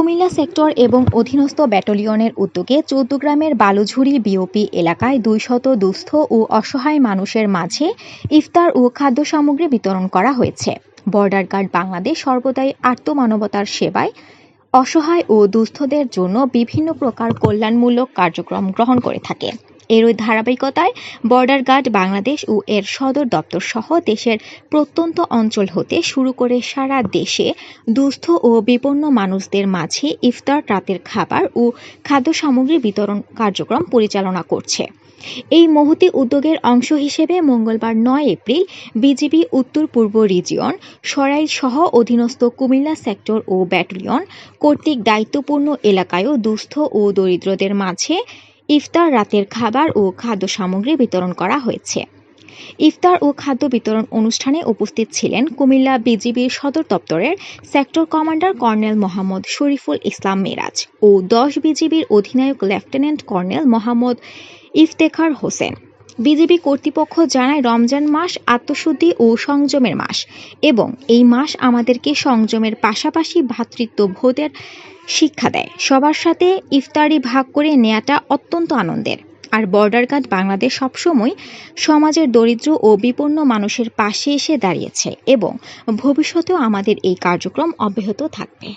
Comilla sector এবং অধীনস্থ ব্যাটালিয়নের উদ্যোগে চৌদ্দগ্রামের বালুঝুরি বিওপি এলাকায় দুইশত দুস্থ ও অসহায় মানুষের মাঝে ইফতার ও খাদ্য সামগ্রী বিতরণ করা হয়েছে। বর্ডার গার্ড বাংলাদেশ সর্বদাই আত্মমানবতার সেবায় অসহায় ও দুস্থদের জন্য বিভিন্ন প্রকার কল্যাণমূলক কার্যক্রম গ্রহণ করে থাকে। এরই ধারাবাহিকতায় বর্ডার গার্ড বাংলাদেশ ও এর সদর দপ্তর সহ দেশের প্রত্যন্ত অঞ্চল হতে শুরু করে সারা দেশে দুস্থ ও বিপন্ন মানুষদের মাঝে ইফতার, রাতের খাবার ও খাদ্য সামগ্রী বিতরণ কার্যক্রম পরিচালনা করছে। এই মহতি উদ্যোগের অংশ হিসেবে মঙ্গলবার নয় এপ্রিল বিজিবি উত্তর পূর্ব রিজিয়ন, সরাইল সহ অধীনস্থ কুমিল্লা সেক্টর ও ব্যাটালিয়ন কর্তৃক দায়িত্বপূর্ণ এলাকায়ও দুস্থ ও দরিদ্রদের মাঝে ইফতার রাতের খাবার ও খাদ্য সামগ্রী বিতরণ করা হয়েছে। ইফতার ও খাদ্য বিতরণ অনুষ্ঠানে উপস্থিত ছিলেন কুমিল্লা বিজিবির সদর দপ্তরের sector commander colonel Mohammad Shariful Islam Meraj ও দশ বিজিবির অধিনায়ক lieutenant colonel Mohammad Iftekhar Hossain. BGB কর্তৃপক্ষ জানায় রমজান মাস আত্মশুদ্ধি ও সংযমের মাস এবং এই মাস আমাদেরকে সংযমের পাশাপাশি ভ্রাতৃত্ববোধের শিক্ষা দেয়। সবার সাথে ইফতারি ভাগ করে নেয়াটা অত্যন্ত আনন্দের। আর বর্ডার গার্ড বাংলাদেশ সবসময় সমাজের দরিদ্র ও বিপন্ন মানুষের পাশে এসে দাঁড়িয়েছে এবং ভবিষ্যতেও আমাদের এই কার্যক্রম অব্যাহত থাকবে।